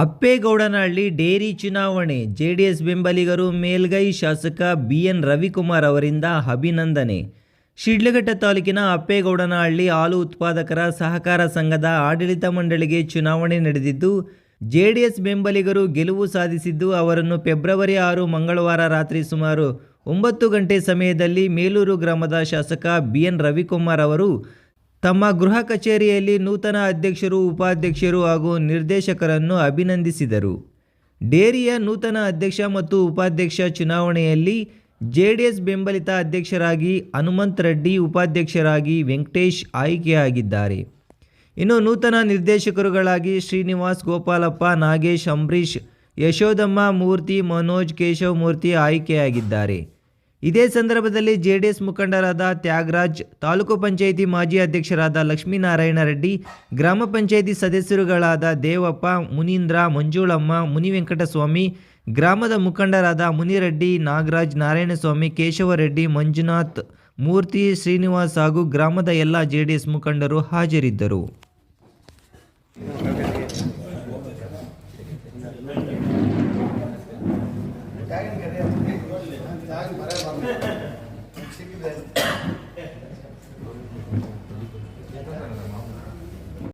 Appegowdanahalli dairy ಚುನಾವಣೆ. JDS ಬೆಂಬಲಿಗರು ಮೇಲ್ಗೈ ಶಾಸಕ ಬಿಎನ್ ರವಿಕುಮಾರ್ ಅವರಿಂದ ಅಭಿನಂದನೆ. ಶಿಡ್ಲಘಟ್ಟ ತಾಲೂಕಿನ ಅಪ್ಪೇಗೌಡನಹಳ್ಳಿ ಹಾಲು ಉತ್ಪಾದಕರ ಸಹಕಾರ ಸಂಘದ ಆಡಳಿತ ಮಂಡಳಿಗೆ ಚುನಾವಣೆ ನಡೆದಿದ್ದು, ಜೆಡಿಎಸ್ ಬೆಂಬಲಿಗರು ಗೆಲುವು ಸಾಧಿಸಿದ್ದು ಅವರನ್ನು ಫೆಬ್ರವರಿ ಆರು ಮಂಗಳವಾರ ರಾತ್ರಿ ಸುಮಾರು ಒಂಬತ್ತು ಗಂಟೆ ಸಮಯದಲ್ಲಿ ಮೇಲೂರು ಗ್ರಾಮದ ಶಾಸಕ ಬಿಎನ್ ರವಿಕುಮಾರ್ ಅವರು ತಮ್ಮ ಗೃಹ ಕಚೇರಿಯಲ್ಲಿ ನೂತನ ಅಧ್ಯಕ್ಷರು, ಉಪಾಧ್ಯಕ್ಷರು ಹಾಗೂ ನಿರ್ದೇಶಕರನ್ನು ಅಭಿನಂದಿಸಿದರು. ಡೇರಿಯ ನೂತನ ಅಧ್ಯಕ್ಷ ಮತ್ತು ಉಪಾಧ್ಯಕ್ಷ ಚುನಾವಣೆಯಲ್ಲಿ ಜೆಡಿಎಸ್ ಬೆಂಬಲಿತ ಅಧ್ಯಕ್ಷರಾಗಿ ಹನುಮಂತ್ ರೆಡ್ಡಿ, ಉಪಾಧ್ಯಕ್ಷರಾಗಿ ವೆಂಕಟೇಶ್ ಆಯ್ಕೆಯಾಗಿದ್ದಾರೆ. ಇನ್ನು ನೂತನ ನಿರ್ದೇಶಕರುಗಳಾಗಿ ಶ್ರೀನಿವಾಸ್ ಗೋಪಾಲಪ್ಪ, ನಾಗೇಶ್ ಅಂಬರೀಶ್ ಯಶೋದಮ್ಮ ಮೂರ್ತಿ, ಮನೋಜ್ ಕೇಶವ್ ಮೂರ್ತಿ ಆಯ್ಕೆಯಾಗಿದ್ದಾರೆ. ಇದೇ ಸಂದರ್ಭದಲ್ಲಿ ಜೆಡಿಎಸ್ ಮುಖಂಡರಾದ ತ್ಯಾಗರಾಜ್, ತಾಲೂಕು ಪಂಚಾಯಿತಿ ಮಾಜಿ ಅಧ್ಯಕ್ಷರಾದ ಲಕ್ಷ್ಮೀನಾರಾಯಣ ರೆಡ್ಡಿ, ಗ್ರಾಮ ಪಂಚಾಯಿತಿ ಸದಸ್ಯರುಗಳಾದ ದೇವಪ್ಪ, ಮುನೀಂದ್ರ, ಮಂಜುಳಮ್ಮ, ಮುನಿವೆಂಕಟಸ್ವಾಮಿ, ಗ್ರಾಮದ ಮುಖಂಡರಾದ ಮುನಿರೆಡ್ಡಿ, ನಾಗರಾಜ್, ನಾರಾಯಣಸ್ವಾಮಿ ಕೇಶವರೆಡ್ಡಿ ಮಂಜುನಾಥ್, ಮೂರ್ತಿ ಶ್ರೀನಿವಾಸ್ ಹಾಗೂ ಗ್ರಾಮದ ಎಲ್ಲ ಜೆಡಿಎಸ್ ಮುಖಂಡರು ಹಾಜರಿದ್ದರು. తాగి మరే సిగ్గు